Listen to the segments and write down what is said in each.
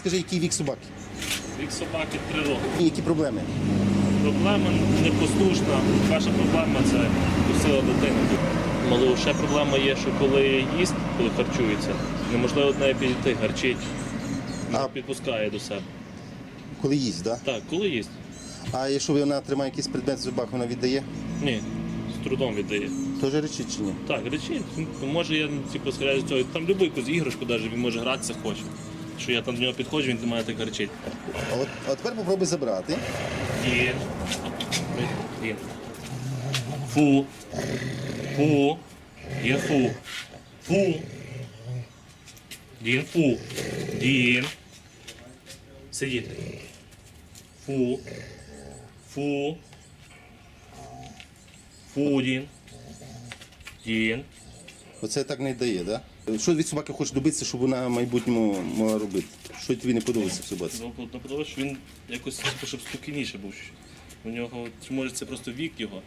Скажи, який вік собаки? Вік собаки 3 роки. І які проблеми? Проблема непослушна. Перша проблема це сила дитини. Але ще проблема є, що коли їсть, коли харчується, неможливо до неї підійти, гарчить, не А- підпускає до себе. Коли їсть, да? Так, коли їсть? А якщо вона тримає якийсь предмет в зубах, вона віддає? Ні, з трудом віддає. Теж речить чи ні? Так, речить. Ну, Може я типу, схиляюсь цього. Там будь-яку якусь іграшку, навіть він може гратися хоче. Що я там до нього підходжу, він до мене так гарчить. А от, а тепер попробуй забрати. Дін. Дін. Фу. Фу. Дін фу. Фу. Дін фу. Дін. Сидіти. Фу. Фу. Фу, Дін. Дін. Оце так не дає, да? Що від собаки хочеш добитися, щоб вона в майбутньому могла робити? Що тобі не подобається в собаці? Ну, не подобається, що він якось типу, щоб спокійніше був. У нього, чи може це просто вік його.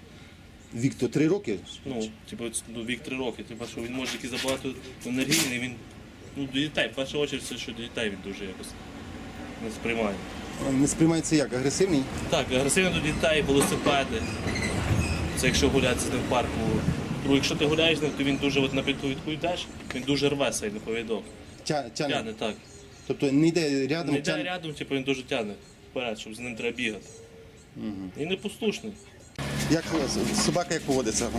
Вік то три роки? Ну, типу, ну, вік 3 роки, типу, що він може якийсь забагато енергійний, він ну, до дітей, в першу чергу, це що до дітей він дуже якось не сприймає. Не сприймається як? Агресивний? Так, агресивно до дітей, велосипеди. Це якщо гуляти з ним в парку. Ну, якщо ти гуляєш з ним, то він дуже, от, наприклад, йдеш, він дуже рве сильно повідок. Тя, тяне. Тягне, так. Тобто не йде рядом, Не йде тяне. рядом, типу, він дуже тягне вперед, щоб з ним треба бігати. І непослушний. Як собака як поводиться?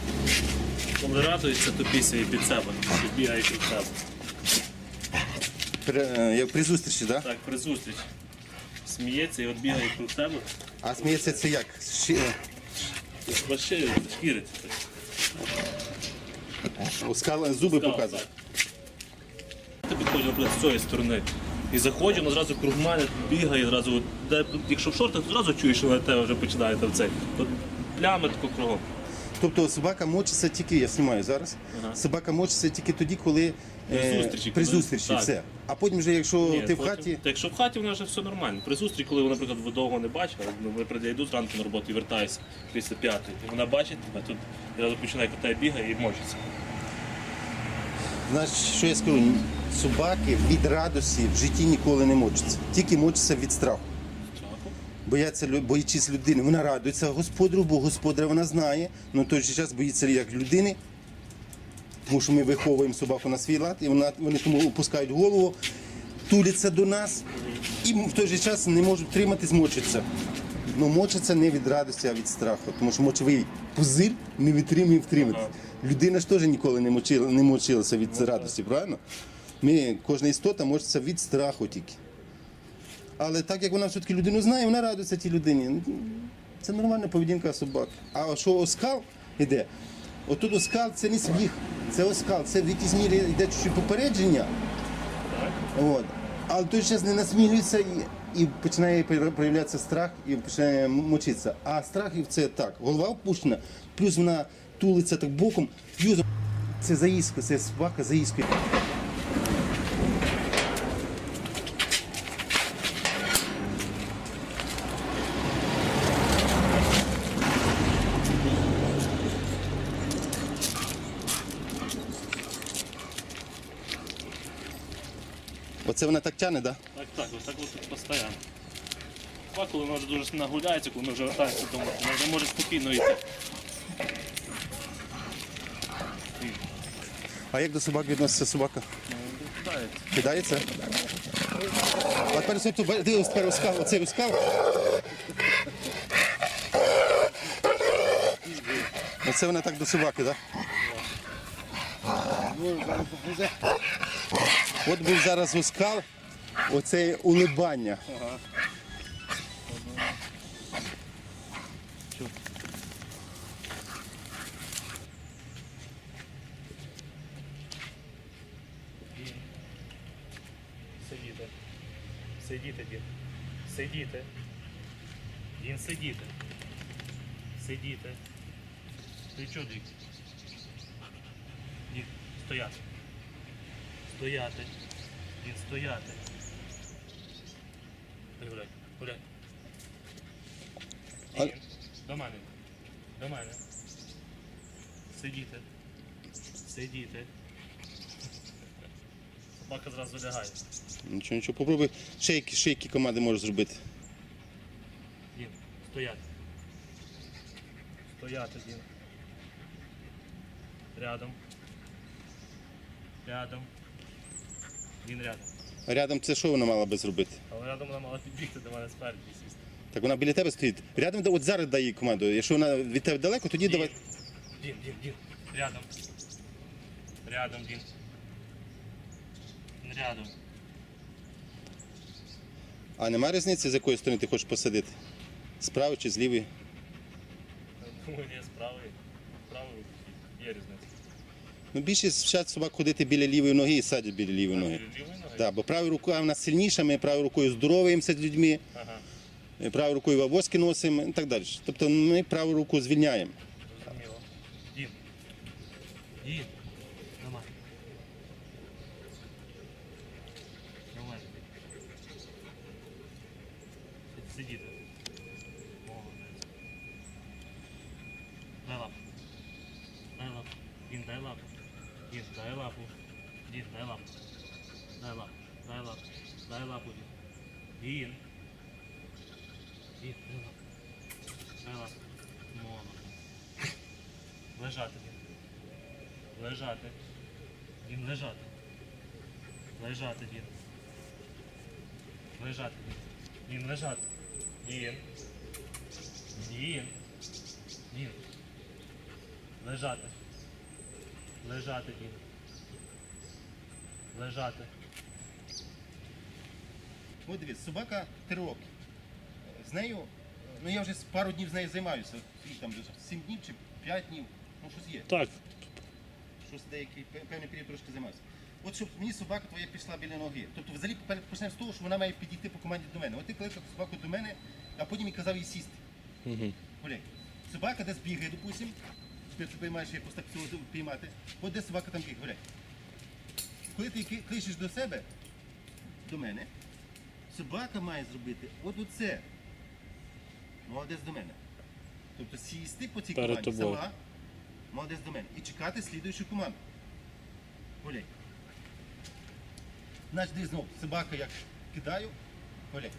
Коли радується, то пісяє під себе, і бігає під себе. При, е, як при зустрічі, да? Так, при зустріч. Сміється і от бігає про тебе. А сміється це як? Ши... І тебе шиє, шкіриться. Оскал... Зуби показує. Ти підходиш, наприклад, з цієї сторони. І заходжу, вона зразу круг мене бігає, зразу, де, якщо в шортах, то зразу чуєш, що на тебе вже починає там цей. От плями тако кругом. Тобто собака мочиться тільки, я знімаю зараз. Ага. Собака мочиться тільки тоді, коли При е, зустрічі, при коли- зустрічі так. все. А потім вже, якщо Ні, ти в потім- хаті, Та якщо в хаті вона вже все нормально. При зустрічі, коли вона, наприклад, ви довго не бачила, ну, наприклад, я йду зранку на роботу і вертаюся після п'ятої. І вона бачить тебе, тут я починаю кота бігає і мочиться. знаєш, що я скажу? Собаки від радості в житті ніколи не мочаться. Тільки мочаться від страху. Бояться, боячись людини. Вона радується господарю, бо господаря вона знає, але в той же час боїться як людини. Тому що ми виховуємо собаку на свій лад, і вона, вони тому опускають голову, туляться до нас і в той же час не можуть триматись, мочаться. Ну, мочаться не від радості, а від страху. Тому що мочовий пузир не витримує втриматися. Людина ж теж ніколи не, мочила, не мочилася від радості, правильно? Ми, кожна істота мочиться від страху тільки. Але так як вона все-таки людину знає, вона радується тій людині. Це нормальна поведінка собаки. А що оскал іде? Отут оскал це не сміх, це оскал, це в якійсь мірі йде чуть попередження. От. Але той час не насмілюється і, і починає проявлятися страх і починає мочитися. А страх це так, голова опущена, плюс вона тулиться так боком, юзом. Це заїзка, це собака заїскою. Оце вона так тяне, так? Да? Так, так, ось так от постійно. А коли вона вже дуже нагуляється, коли ми вже вертаємося додому, вона вже може спокійно йти. А як до собак відноситься собака? Кидається. Кидається? А тепер тут дивись, тепер оскал, оцей оскал. Оце вона так до собаки, так? От був зараз оскал, оце улибання. Сидіти. Сидіти, дід. Сидіти. Дін сидіти. Сидіти. Ти чого дік? Дід, стояти. Стояти. Дід, стояти. Гуляй, гуляй. А- до мене. До мене. Сидіти. Сидіти. Собака зразу лягає. Нічого, нічого, попробуй. Ще які, ще які команди можеш зробити. Дін, стояти. Стояти, Дін. Рядом. Рядом. Він рядом. Рядом це що вона мала би зробити? Але рядом вона мала підбігти до мене спереді і сісти. Так вона біля тебе стоїть. Рядом, от зараз дай їй команду. Якщо вона від тебе далеко, тоді давай. Дін, Дін, Дін. Рядом. Рядом, Дін. Рядом. А нема різниці, з якої сторони ти хочеш посадити? З правої чи з лівої? Думаю. Правої є різниця. Ну, більшість вчать собак ходити біля лівої ноги і садять біля лівої ноги. Так, бо права рука в вона сильніша, ми правою рукою здороваємося з людьми, правою рукою вавоски носимо і так далі. Тобто ми праву руку звільняємо. Дін. Дін. Давай. Давай. Сидіти. Молодець. Дай лапу. Дай лапу. Дін, дай лапу. Дін, дай лапу. Дін, дай лапу. Дай лапу. Дай лапу. Дін. Дін, дай лапу. Дай. Лежати він. Лежати. Він лежати. Лежати він. Лежати він. Він лежати. Він. Він. Він. Лежати. Лежати він. Лежати. От дивіться, собака три роки. З нею, ну я вже пару днів з нею займаюся. Скільки там, сім днів чи п'ять днів. Ну щось є. Так. Щось деякий певний період трошки займаюся. От щоб мені собака твоя пішла біля ноги. Тобто взагалі почнемо з того, що вона має підійти по команді до мене. От ти кликав собаку до мене, а потім і казав їй сісти. Угу. Гуляй. Собака десь бігає, допустим. Тепер ти поймаєш, як ось так цього піймати. От де собака там бігає, гуляй. Коли ти кличеш до себе, до мене, собака має зробити от оце. Молодець до мене. Тобто сісти по цій Перед команді тобою. сама, молодець до мене. І чекати слідуючу команду. Гуляй. Значить, дивись знову, собака як кидаю, гуляй.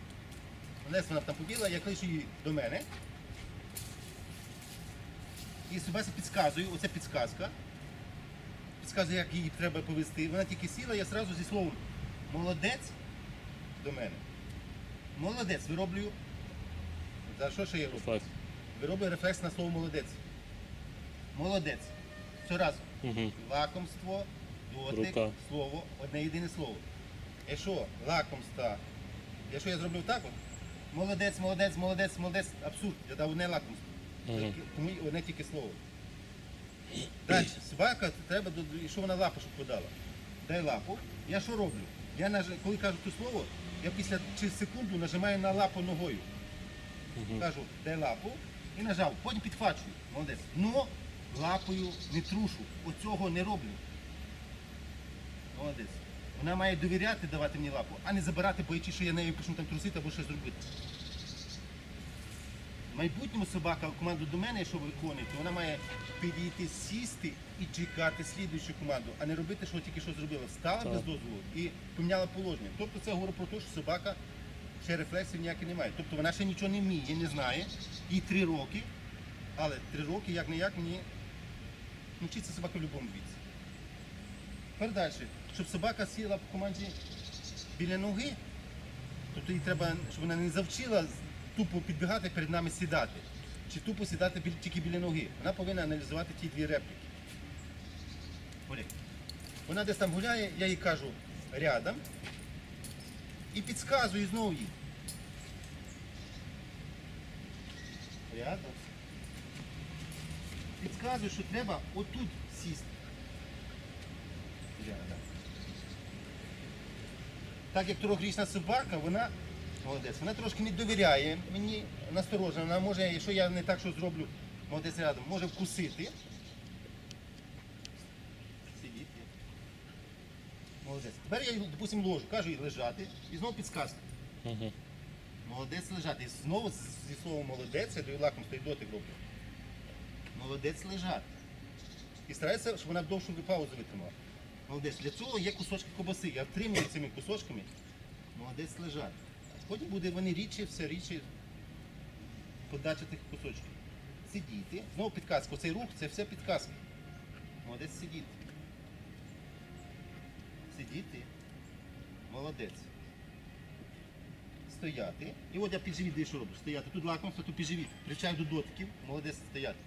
Десь вона там побігла, я кличу її до мене. І собаці підказую, оце підсказка. Підказує, як її треба повести. Вона тільки сіла, я одразу зі словом молодець до мене. Молодець, вироблюю. За що ще я роблю? Так. Вироблюю рефлекс на слово молодець. Молодець. Все разом. Угу. Лакомство, дотик, Рука. слово, одне єдине слово. Якщо лакомство, якщо я зроблю так, от, молодець, молодець, молодець, молодець, абсурд, я дав одне лакомство. Мгм. Тому одне тільки слово. Далі, собака, треба, що вона лапу щоб подала. Дай лапу. Я що роблю? Я наж... коли кажу те слово, я після через секунду нажимаю на лапу ногою. Кажу, дай лапу і нажав, потім підхвачую. Молодець. Но лапою не трушу. Оцього не роблю. Молодець. Вона має довіряти давати мені лапу, а не забирати, боячись, що я нею почну там трусити або щось зробити. В майбутньому собака команду до мене, якщо виконує, то вона має підійти, сісти і чекати слідуючу команду, а не робити, що тільки що зробила. Стала без дозволу і поміняла положення. Тобто це говорить про те, що собака ще рефлексів ніяких не має. Тобто вона ще нічого не вміє, не знає. Їй три роки, але три роки як не як мені навчиться собака в будь-якому віці. Тепер далі. Щоб собака сіла по команді біля ноги, тобто їй треба, щоб вона не завчила тупо підбігати перед нами сідати. Чи тупо сідати біль- тільки біля ноги. Вона повинна аналізувати ті дві репліки. Вона десь там гуляє, я їй кажу рядом і підказую знову їй. Рядом. Підказую, що треба отут сісти. Рядом. Так як трьохрічна собака, вона молодець, вона трошки не довіряє мені насторожена. Вона може, якщо я не так що зроблю, молодець рядом, може вкусити. Сидіти. Молодець. Тепер я, їй, допустим, ложу, кажу їй лежати і знову підсказка. Угу. Молодець лежати. І знову зі словом молодець, я даю лакомство і дотик роблю. Молодець лежати. І старається, щоб вона довшу паузу витримала. Молодець. Для цього є кусочки кобаси. Я втримую цими кусочками. Молодець лежать. Потім буде вони рідше, все рідше подача тих кусочків. Сидіти. Знову підказка. Оцей рух це все підказка. Молодець сидіти. Сидіти. Молодець. Стояти. І от я підживіт де що роблю. Стояти. Тут лакомство, тут підживіт. Привчаю до дотиків. Молодець стояти.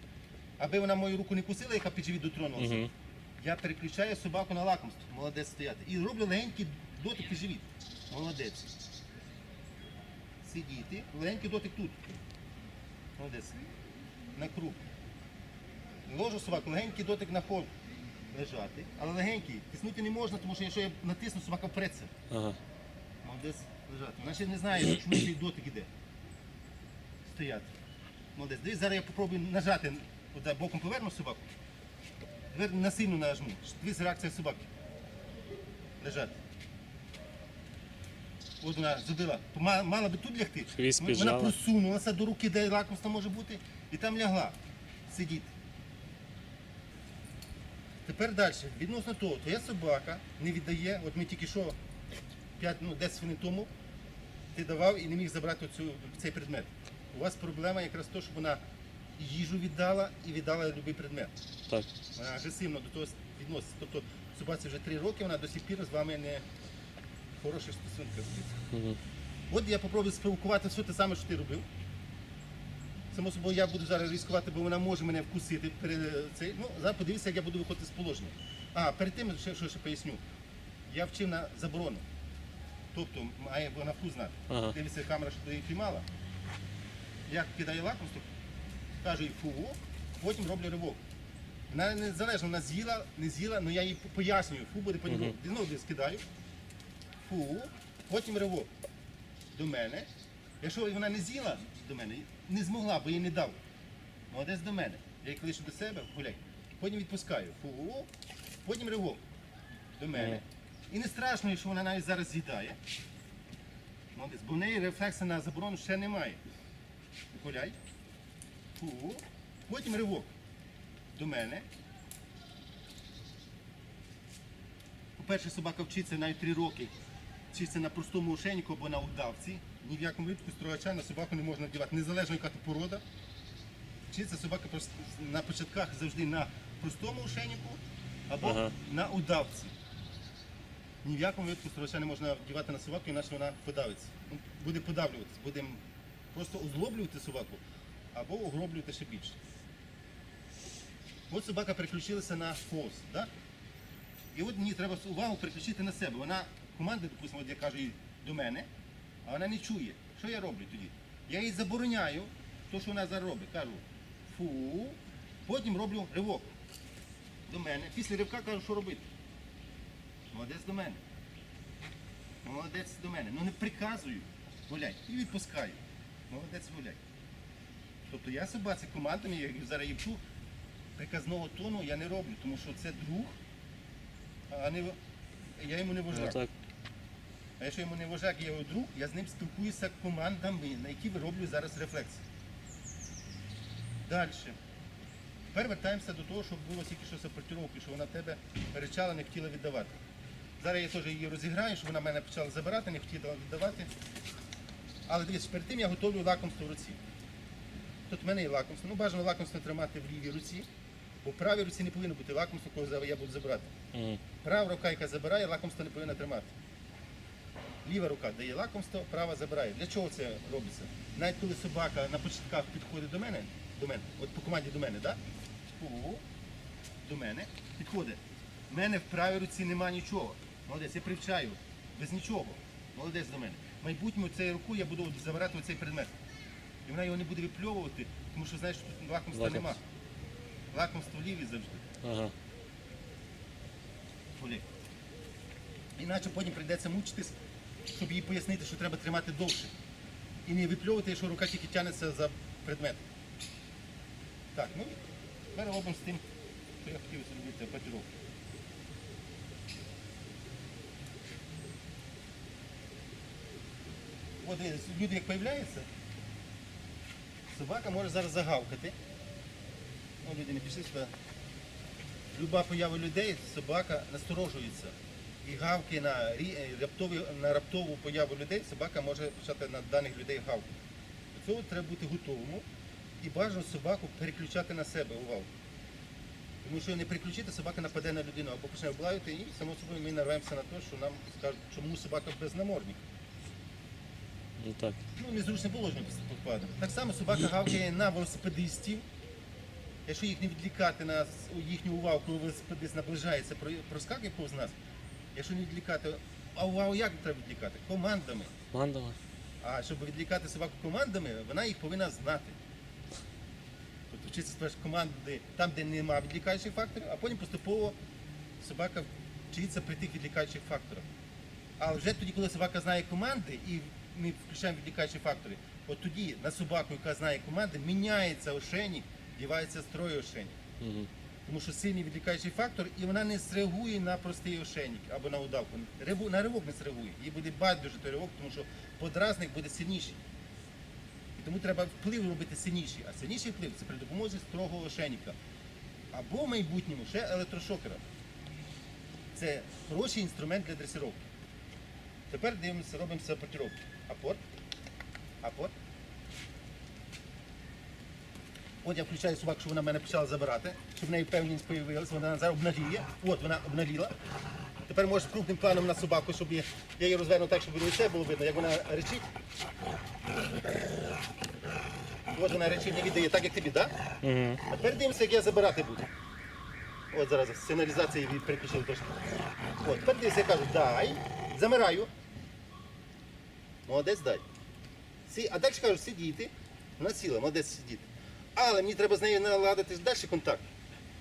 Аби вона мою руку не кусила, яка підживіт дотронулася. Угу. Я переключаю собаку на лакомство. Молодець стояти. І роблю легенький дотик і живіт. Молодець. Сидіти. Легенький дотик тут. Молодець. На круг. Ложу собаку, легенький дотик на пол. Лежати. Але легенький. Тиснути не можна, тому що якщо я натисну, собака впреться. Ага. Молодець лежати. Вона ще не знає, чому цей дотик іде. Стояти. Молодець. Дивись, зараз я спробую нажати, Оде боком поверну собаку. Тепер насильно нажму. Дивись реакція собаки. Лежати. От вона зробила. Ма- Мала би тут лягти. Хвіст Вона піджала. просунулася до руки, де лакомство може бути, і там лягла. Сидіти. Тепер далі. Відносно того, твоя собака не віддає, от ми тільки що 5, ну, 10 хвилин тому ти давав і не міг забрати цю, цей предмет. У вас проблема якраз то, щоб вона їжу віддала і віддала будь-який предмет. Так. Вона агресивно до того відноситься. Тобто собаці вже 3 роки, вона до сих пір з вами не в хороших стосунках. Угу. От я попробую спровокувати все те саме, що ти робив. Само собою я буду зараз ризикувати, бо вона може мене вкусити. Пере- Цей, ну, зараз подивіться, як я буду виходити з положення. А, перед тим, ще, що ще поясню, я вчив на заборону. Тобто має вона вкус знати. Ага. Дивіться, камера, що її піймала. Я кидаю лакомство, кажу їй фу, потім роблю ривок. Вона незалежно, вона з'їла, не з'їла, але я їй пояснюю, фу буде потім. Мгм. Знову десь кидаю. Фу, потім ривок до мене. Якщо вона не з'їла до мене, не змогла, бо їй не дав. Молодець до мене. Я її кличу до себе, гуляй. Потім відпускаю. Фу, потім ривок до мене. І не страшно, якщо вона навіть зараз з'їдає. Молодець, бо в неї рефлекси на заборону ще немає. Гуляй. Фу. Потім ривок до мене. По-перше, собака вчиться навіть 3 роки. Вчиться на простому ошейнику або на удавці. Ні в якому випадку строгача на собаку не можна вдівати, незалежно яка то порода. Вчиться собака на початках завжди на простому ошейнику або Ага. на удавці. Ні в якому випадку строгача не можна вдівати на собаку, іначе вона подавиться. Ну, Буде подавлюватися, буде просто озлоблювати собаку або огроблювати ще більше. От собака переключилася на фос. Да? І от мені треба увагу переключити на себе. Вона команди, допустимо, от я кажу їй до мене, а вона не чує. Що я роблю тоді? Я їй забороняю те, що вона зараз робить. Кажу фу, потім роблю ривок до мене. Після ривка кажу, що робити. Молодець до мене. Молодець до мене. Ну не приказую. Гуляй. І відпускаю. Молодець гуляй. Тобто я собаці командами, я зараз вчу, приказного тону я не роблю, тому що це друг, а не я йому не Ну, так. А якщо йому не вожак, я його друг, я з ним спілкуюся командами, на які роблю зараз рефлекс. Далі. Тепер вертаємося до того, що було тільки що сапортировки, що вона тебе перечала, не хотіла віддавати. Зараз я теж її розіграю, щоб вона мене почала забирати, не хотіла віддавати. Але дивіться, перед тим я готовлю лакомство в руці. Тут в мене є лакомство. Ну, бажано лакомство тримати в лівій руці, бо в правій руці не повинно бути лакомство, коли я буду забирати. Права рука, яка забирає, лакомство не повинна тримати. Ліва рука дає лакомство, права забирає. Для чого це робиться? Навіть коли собака на початках підходить до мене, до мене, от по команді до мене, да? Фу, до мене, підходить. У мене в правій руці нема нічого. Молодець, я привчаю. Без нічого. Молодець до мене. В майбутньому цією рукою я буду забирати оцей предмет. І вона його не буде випльовувати, тому що знаєш, що тут лакомства Лакомство. нема. Лакомство в лівій завжди. Ага. Олег. Іначе потім прийдеться мучитись, щоб їй пояснити, що треба тримати довше. І не випльовувати, якщо рука тільки тягнеться за предмет. Так, ну тепер робимо з тим, що я хотів зробити папіровку. От е, люди як появляються, собака може зараз загавкати. Ну, люди не пішли сюди. Люба поява людей, собака насторожується. І гавки на, рі- е, раптові, на раптову появу людей собака може почати на даних людей гавкати. До цього треба бути готовому і бажано собаку переключати на себе увагу. Тому що не переключити, собака нападе на людину або почне облаювати, і само собою ми нарвемося на те, що нам скажуть, чому собака без намордника. Ну так. Ну, незручне положення попадає. Так само собака гавкає на велосипедистів. Якщо їх не відлікати на їхню увагу, коли велосипедист наближається, про- проскакує повз нас. Якщо не відлікати, а увагу як треба відлікати? Командами. Командова. А щоб відлікати собаку командами, вона їх повинна знати. Тобто вчитися спершу команди там, де немає відлікаючих факторів, а потім поступово собака вчиться при тих відлікаючих факторах. А вже тоді, коли собака знає команди і ми включаємо відлікаючі фактори, от тоді на собаку, яка знає команди, міняється ошейник, дівається строй ошейник. Угу. Тому що сильний відлікаючий фактор, і вона не среагує на простий ошейник або на удавку. Рибу- На ривок не среагує. Їй буде байдуже той ривок, тому що подразник буде сильніший. І тому треба вплив робити сильніший. А сильніший вплив це при допомозі строгого ошейника. Або в майбутньому ще електрошокера. Це хороший інструмент для дресировки. Тепер дивимося, робимо сапортировку. Апорт. Апорт. От я включаю собаку, щоб вона мене почала забирати, щоб в неї певність з'явилася, вона зараз обнагліє. От вона обнагліла. Тепер можеш крупним планом на собаку, щоб я, я її розверну так, щоб лице було видно, як вона речить. От вона речить не віддає, так як тобі, так? Да? Угу. А тепер дивимося, як я забирати буду. От зараз сигналізація від переключили трошки. От, тепер дивимося, я кажу, дай, замираю. Молодець, дай. А далі кажу, сидіти. Вона сіла, молодець сидіти. Але мені треба з нею наладити далі контакт.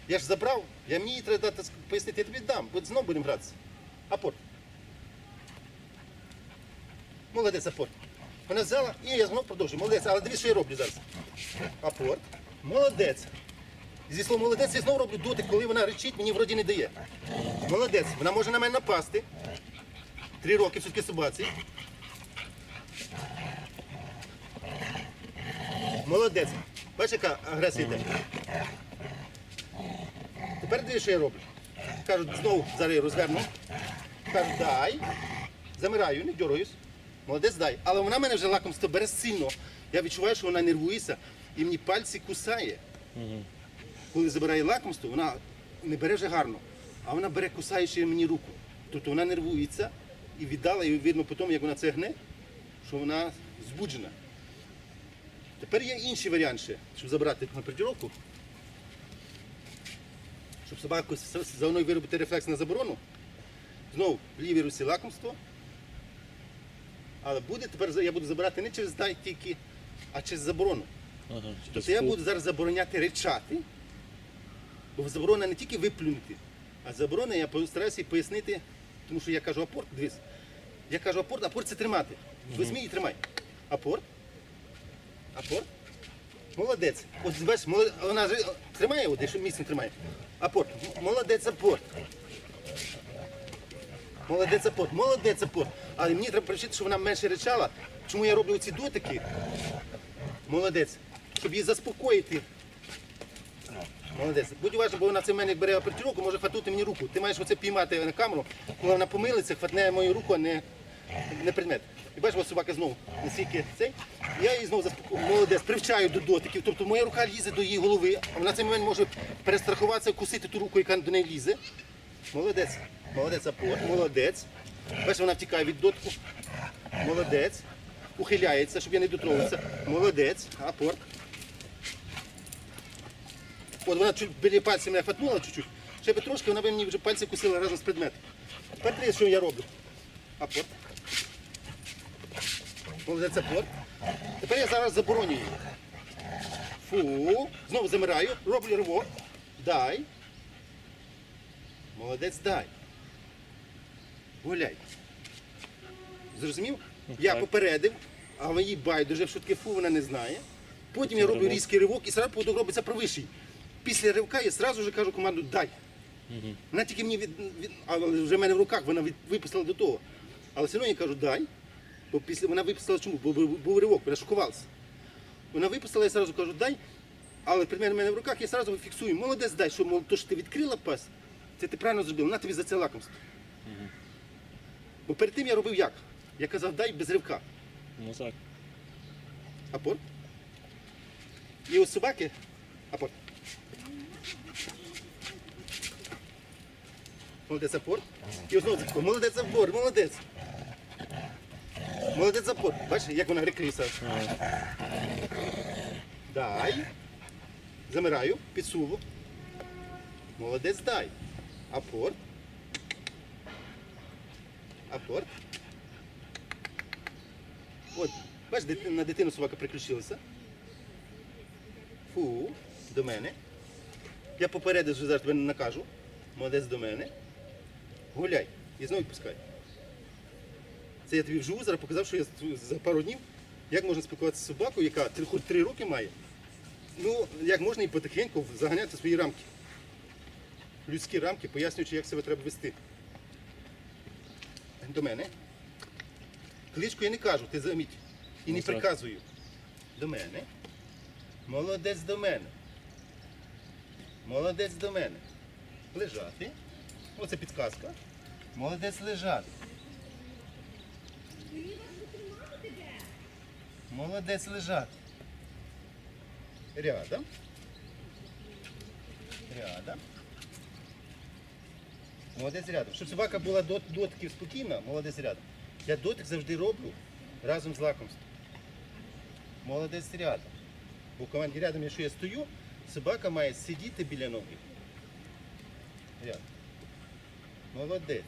Я ж забрав, я мені треба дати пояснити, я тобі дам, бо знову будемо гратися. Апорт. Молодець, апорт. Вона взяла і я знову продовжую. Молодець, але дивись, що я роблю зараз. Апорт. Молодець. Зі словом молодець я знову роблю дотик, коли вона речить, мені вроді не дає. Молодець. Вона може на мене напасти. Три роки все-таки собаці. Молодець. Бачиш, яка агресія йде. Тепер дивись, що я роблю. Кажуть, знову зараз я розверну. Кажу, дай. Замираю, не дергаюсь. Молодець дай. Але вона мене вже лакомство бере сильно. Я відчуваю, що вона нервується і мені пальці кусає. Коли забирає лакомство, вона не бере вже гарно, а вона бере кусаючи мені руку. Тобто вона нервується і віддала, і видно потім, як вона це гне, що вона збуджена. Тепер є інший варіант щоб забрати на притіровку. Щоб собаку за мною виробити рефлекс на заборону. Знову в лівій руці лакомство. Але буде тепер я буду забирати не через дай тільки, а через заборону. Ага. Тобто я буду зараз забороняти речати, бо заборона не тільки виплюнути, а заборона я постараюся їй пояснити, тому що я кажу апорт, дивись. Я кажу апорт, апорт це тримати. Візьми і тримай. Апорт. Апорт. Молодець. От бачиш, молод- вона ж тримає, от, якщо міцно тримає. Апорт. Молодець апорт. Молодець апорт. Молодець апорт. Але мені треба привчити, щоб вона менше речала. Чому я роблю ці дотики? Молодець. Щоб її заспокоїти. Молодець. Будь уважний, бо вона це в мене бере апертировку, може хватути мені руку. Ти маєш оце піймати на камеру, коли вона помилиться, хватне мою руку, а не, не предмет. І бачиш, ось собака знову наскільки цей. Я її знову заспокою. Молодець, привчаю до дотиків. Тобто моя рука лізе до її голови, а вона цей момент може перестрахуватися, кусити ту руку, яка до неї лізе. Молодець. Молодець, апорт. Молодець. Бачиш, вона втікає від дотику. Молодець. Ухиляється, щоб я не дотронувався. Молодець. Апорт. От вона чуть біля мене хватнула чуть-чуть. Ще би трошки, вона би мені вже пальці кусила разом з предметом. Тепер що я роблю. Апорт. Молодець апорт. Тепер я зараз заборонюю. Фу. Знову замираю, роблю ривок. Дай. Молодець, дай. Гуляй. Зрозумів? Я попередив, а їй байдуже, що таке фу, вона не знає. Потім я роблю різкий ривок і зразу потім робиться правиший. Після ривка я зразу ж кажу команду дай. Вона тільки мені від, від але вже в мене в руках, вона від, випустила до того. Але все одно я кажу дай. Бо після вона випустила чому? Бо був, ривок, вона шокувалася. Вона випустила, я зразу кажу дай. Але предмет у мене в руках, я одразу фіксую. Молодець, дай, що мол, то, що ти відкрила пасть, це ти правильно зробив, на тобі за це лакомство. Бо перед тим я робив як? Я казав, дай без ривка. Ну так. Апорт. І у собаки апорт. Молодець апорт. І знову запор. Молодець апорт, молодець. Молодець апорт. Бачиш, як вона грикріса. Дай. Замираю, підсуву. Молодець дай. Апорт. Апорт. От, бачиш, на дитину собака приключилася. Фу, до мене. Я попередив, що зараз тебе не накажу. Молодець до мене. Гуляй. І знову відпускай. Це я тобі вживу зараз показав, що я за пару днів, як можна спілкуватися з собакою, яка хоч три роки має. Ну, як можна і потихеньку заганяти свої рамки. Людські рамки, пояснюючи, як себе треба вести. До мене. Кличку я не кажу, ти заміть. І не Ну, приказую. До мене. Молодець до мене. Молодець до мене. Лежати. Оце підказка. Молодець лежати. Молодець лежати. Рядом. Рядом. Молодець рядом. Щоб собака була до дотиків спокійна, молодець рядом. Я дотик завжди роблю разом з лакомством. Молодець рядом. Бо команді рядом, якщо я стою, собака має сидіти біля ноги. Рядом. Молодець.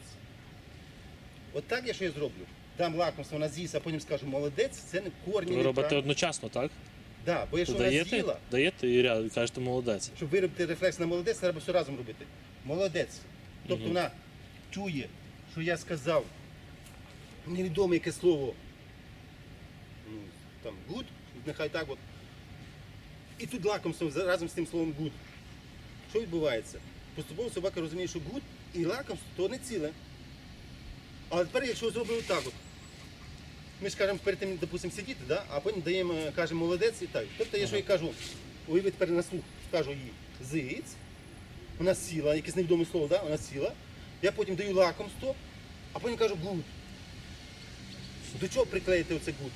От так, якщо я зроблю, дам лакомство, вона з'їсть, а потім скажу молодець, це не корні. Ви робите правильно. одночасно, так? Да, бо якщо вона Даєте, з'їла, даєте і ряд, кажете молодець. щоб виробити рефлекс на молодець, треба все разом робити. Молодець. Тобто вона чує, що я сказав невідоме яке слово. Ну, там good, нехай так от. І тут лакомство за- разом з тим словом good. Що відбувається? Поступово собака розуміє, що good і лакомство то не ціле. Але тепер, якщо зробимо так от. Ми ж кажемо перед тим, допустимо, сидіти, да? а потім даємо, кажемо молодець і так. Тобто, я кажу, уяви тепер на слух, скажу їй зиць, вона сіла, якесь невідоме слово, да? вона сіла. Я потім даю лакомство, а потім кажу гуд. До чого приклеїти оце гуд?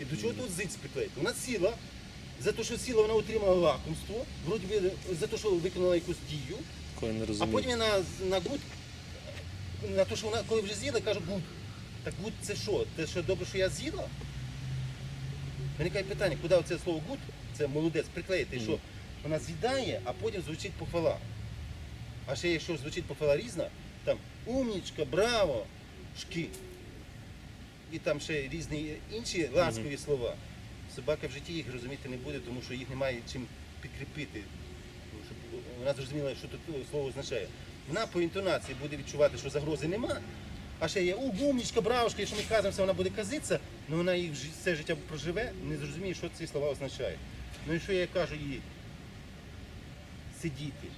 І до чого тут зиць приклеїти? Вона сіла, за те, що сіла, вона отримала лакомство, вроді би за те, що виконала якусь дію, а потім я на, на гуд, на те, що вона, коли вже з'їла, кажу гуд. Так гуд це що? Це що добре, що я з'їла? Виникає питання, куди оце слово гуд, це молодець, приклеїти, що вона з'їдає, а потім звучить похвала. А ще якщо звучить похвала різна, там умнічка, браво, шки. І там ще різні інші ласкові слова. Собака в житті їх розуміти не буде, тому що їх немає чим підкріпити. Щоб вона зрозуміла, що тут слово означає. Вона по інтонації буде відчувати, що загрози нема. А ще є, у гумнічка, бравушка, якщо ми казимося, вона буде казитися, але вона їх все життя проживе, не зрозуміє, що ці слова означають. Ну і що я кажу їй? Сидіти.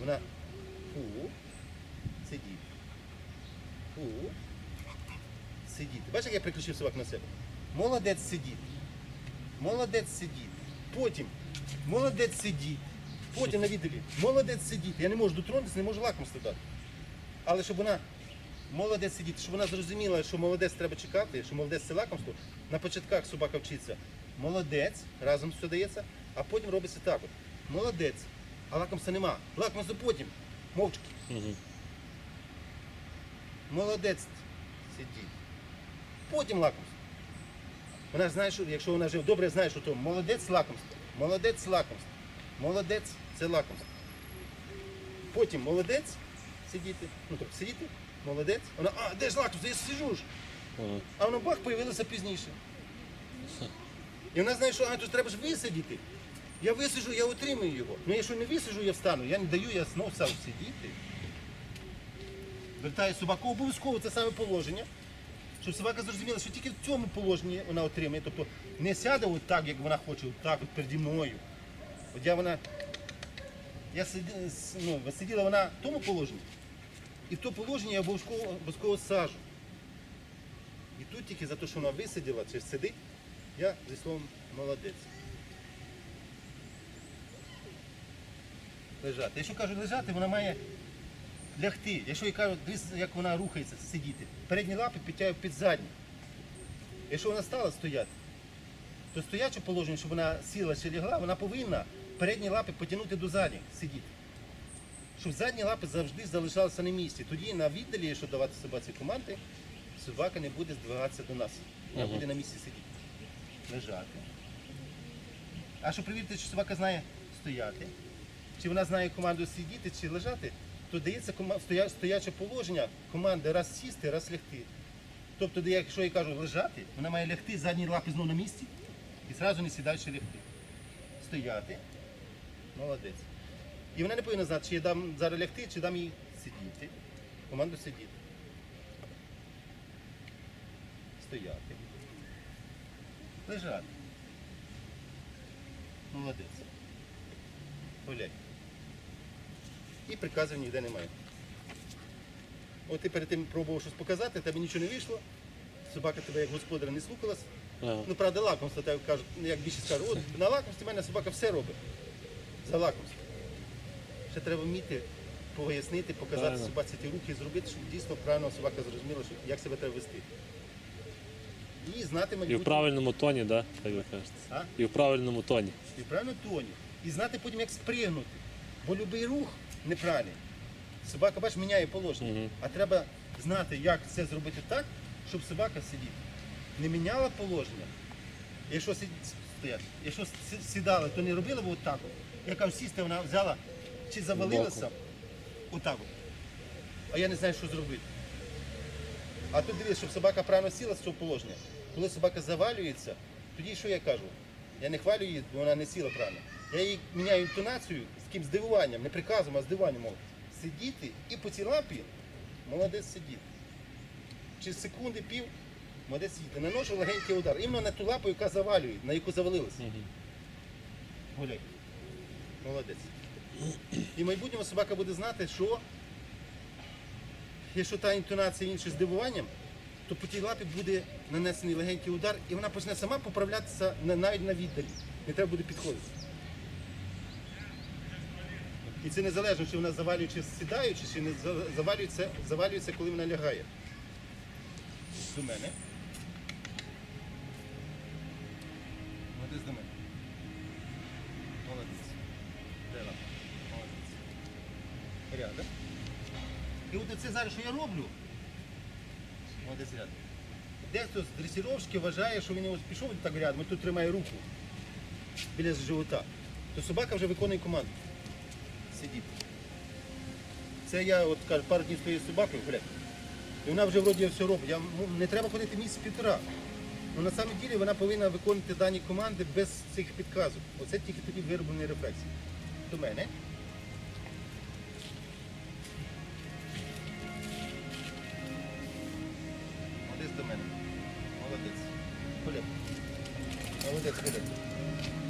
Вона фу, сидіти. Фу, сидіти. Бачиш, як я приключив собак на себе? Молодець сидіти. Молодець сидіти. Потім молодець сидіти. Потім на відділі. Молодець сидіти. Я не можу дотронутися, не можу лакомство дати. Але щоб вона молодець сидіти, щоб вона зрозуміла, що молодець треба чекати, що молодець це лакомство. На початках собака вчиться. Молодець, разом все дається, а потім робиться так. От. Молодець, а лакомства нема. Лакомство потім. Мовчки. Молодець сидіть. Потім лакомство. Вона знає, що якщо вона вже добре знає, що то молодець лакомство. Молодець лакомство. Молодець це лакомство. Потім молодець сидіти. Ну тобто сидіти, молодець. Вона, а, де ж лакомство? Я сижу ж. Ага. А воно бах появилося пізніше. І вона знає, що а, ж треба ж висидіти. Я висиджу, я отримую його. Ну якщо не висиджу, я встану. Я не даю, я знов сам сидіти. Вертаю собаку обов'язково це саме положення. Щоб собака зрозуміла, що тільки в цьому положенні вона отримає. Тобто не сяде от так, як вона хоче, от так от переді мною. От я вона. Я сиді, с- ну, сиділа вона в тому положенні. І в то положення я обов'язково обов'язково сажу. І тут тільки за те, що вона висиділа чи сидить, я зі словом молодець. Лежати. Якщо кажу лежати, вона має лягти. Якщо я кажу, як вона рухається, сидіти. Передні лапи підтягую під задні. Якщо вона стала стояти, то стояче положення, щоб вона сіла чи лягла, вона повинна передні лапи потягнути до задніх, сидіти. Щоб задні лапи завжди залишалися на місці. Тоді на віддалі, якщо давати собаці команди, собака не буде здвигатися до нас. Вона Мгм. буде на місці сидіти. Лежати. А щоб перевірити, чи собака знає стояти, чи вона знає команду сидіти чи лежати, то дається кома- стоя- стояче положення команди раз сісти, раз лягти. Тобто, де, якщо я кажу лежати, вона має лягти, задні лапи знову на місці і зразу не сідаючи лягти. Стояти. Молодець. І вона не повинна знати, чи я дам зараз лягти, чи дам їй сидіти. Команду сидіти. Стояти. Лежати. Молодець. Гуляй. І приказів ніде немає. От ти перед тим пробував щось показати, тебе нічого не вийшло. Собака тебе як господаря не слухалась. Ага. Ну, правда, лакомство, так кажуть, ну, як більше скажуть, от на лакомстві в мене собака все робить. За лакомство. Ще треба вміти пояснити, показати Правильно. собаці ті руки, зробити, щоб дійсно правильно собака зрозуміла, що, як себе треба вести. І знати І в правильному тоні, да? так ви кажете. А? І в правильному тоні. І правильно тоні. І знати потім, як спригнути. Бо будь-який рух неправильний. Собака, бач, міняє положення. Мгм. А треба знати, як це зробити так, щоб собака сидіти. Не міняла положення. Якщо сид- якщо сі- сідали, то не робила б отак. От. Я кажу, сісти, вона взяла чи завалилася отак. От. А я не знаю, що зробити. А тут дивись, щоб собака правильно сіла з цього положення. Коли собака завалюється, тоді що я кажу? Я не хвалю її, бо вона не сіла правильно. Я їй міняю інтонацію з таким здивуванням, не приказом, а здивуванням. Мов, сидіти і по цій лапі молодець сидіти. Через секунди пів молодець сидіти. Наношу легенький удар. Іменно на ту лапу, яка завалює, на яку завалилася. Гуляй. Молодець. І в майбутньому собака буде знати, що якщо та інтонація інша з здивуванням, то по тій лапі буде нанесений легенький удар, і вона почне сама поправлятися навіть на віддалі. Не треба буде підходити. І це незалежно, чи вона завалюючи сідаючи, чи не завалюється, завалюється, коли вона лягає. До мене. Молодець до мене. Молодець. Де лапа? Молодець. Рядом. І от це зараз, що я роблю. Дехто з дресіровщики вважає, що він ось пішов так рядом, тут тримає руку біля живота. То собака вже виконує команду. Сидіть. Це я от кажу, пару днів стою з собакою, гуляй. І вона вже вроді все робить. Я, ну, не треба ходити місяць півтора. Ну на самом ділі вона повинна виконувати дані команди без цих підказок. Оце тільки тоді вироблені рефлексії. До мене.